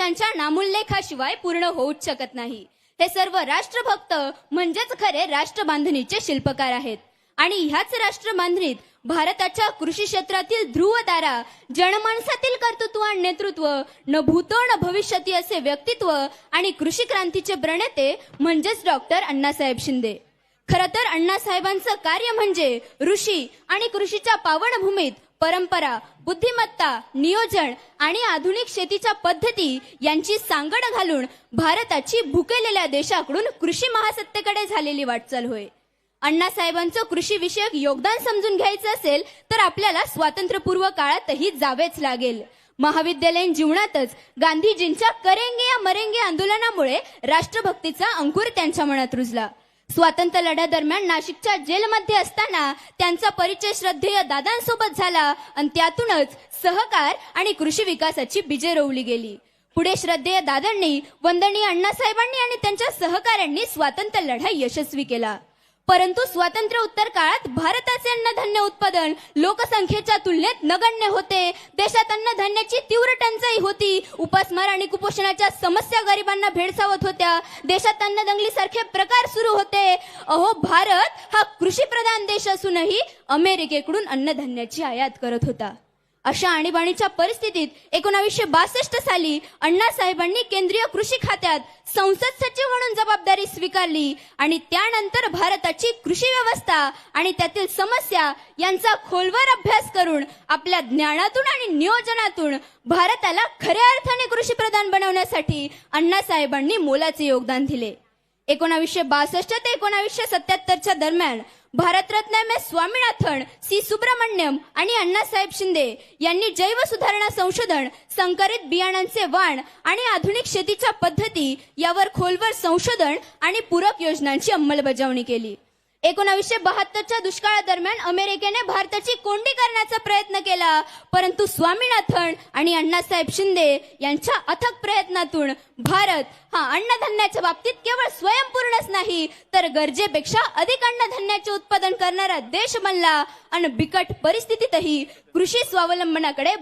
आदर्शांच्या नामोल्लेखाशिवाय पूर्ण होऊच शकत नाही. हे सर्व राष्ट्रभक्त म्हणजेच खरे राष्ट्र बांधणीचे शिल्पकार आहेत. आणि ह्याच राष्ट्रबांधणीत भारताच्या कृषी क्षेत्रातील ध्रुव तारा जनमानसातील कर्तृत्व आणि नेतृत्व न भूतो न भविष्यती असे व्यक्तित्व आणि कृषी क्रांतीचे प्रणेते म्हणजेच डॉक्टर अण्णासाहेब शिंदे. खर तर अण्णासाहेबांचं कार्य म्हणजे ऋषी आणि कृषीच्या पावनभूमीत परंपरा बुद्धिमत्ता नियोजन आणि आधुनिक शेतीच्या पद्धती यांची सांगड घालून भारताची भुकेलेल्या देशाकडून कृषी महासत्तेकडे झालेली वाटचाल होय. अण्णासाहेबांचं कृषी विषयक योगदान समजून घ्यायचं असेल तर आपल्याला स्वातंत्र्यपूर्व काळातही जावेच लागेल. महाविद्यालयीन जीवनातच गांधीजींच्या करेंगे या मरेंगे आंदोलनामुळे राष्ट्रभक्तीचा अंकुर त्यांच्या मनात रुजला. स्वातंत्र्य लढ्यादरम्यान नाशिकच्या जेलमध्ये असताना त्यांचा परिचय श्रद्धेय दादांसोबत झाला आणि त्यातूनच सहकार आणि कृषी विकासाची बीजे रोवली गेली. पुढे श्रद्धेय दादांनी वंदनीय अण्णासाहेबांनी आणि त्यांच्या सहकाऱ्यांनी स्वातंत्र्य लढा यशस्वी केला. परंतु स्वातंत्र्य उत्तर काळात भारताचे अन्नधान्य उत्पादन लोकसंख्येच्या तुलनेत नगण्य होते. देशात अन्नधान्याची तीव्र टंचाई होती. उपासमार आणि कुपोषणाच्या समस्या गरिबांना भेडसावत होत्या. देशात अन्नदंगली सारखे प्रकार सुरू होते. अहो भारत हा कृषी प्रधान देश असूनही अमेरिकेकडून अन्नधान्याची आयात करत होता. अशा आणीबाणीच्या परिस्थितीत एकोणावीसशे बासष्ट साली अण्णासाहेबांनी केंद्रीय कृषी खात्यात संसद सचिव म्हणून जबाबदारी स्वीकारली आणि त्यानंतर भारताची कृषी व्यवस्था आणि त्यातील समस्या यांचा खोलवर अभ्यास करून आपल्या ज्ञानातून आणि नियोजनातून भारताला खऱ्या अर्थाने कृषी प्रधान बनवण्यासाठी अण्णासाहेबांनी मोलाचे योगदान दिले. एकोणावीसशे बासष्ट ते एकोणावीसशे सत्याहत्तरच्या दरम्यान Bharat Ratna M S Swaminathan C. Subramaniam आणि अण्णासाहेब शिंदे यांनी जैव सुधारणा संशोधन संकरित बियाणांचे वाण आणि आधुनिक शेतीच्या पद्धती यावर खोलवर संशोधन आणि पूरक योजनांची अंमलबजावणी केली. एकोणावीसशे बहात्तरच्या दुष्काळादरम्यान अमेरिकेने भारताची कोंडी करण्याचा प्रयत्न केला. परंतु स्वामीनाथन आणि अण्णासाहेब शिंदे यांच्या अथक प्रयत्नातून भारत हा अन्नधान्याच्या बाबतीत केवळ स्वयंपूर्णच नाही तर गरजेपेक्षा अधिक अन्नधान्याचे उत्पादन करणारा देश बनला. आणि बिकट परिस्थितीतही कृषी स्वावलंबनाकडे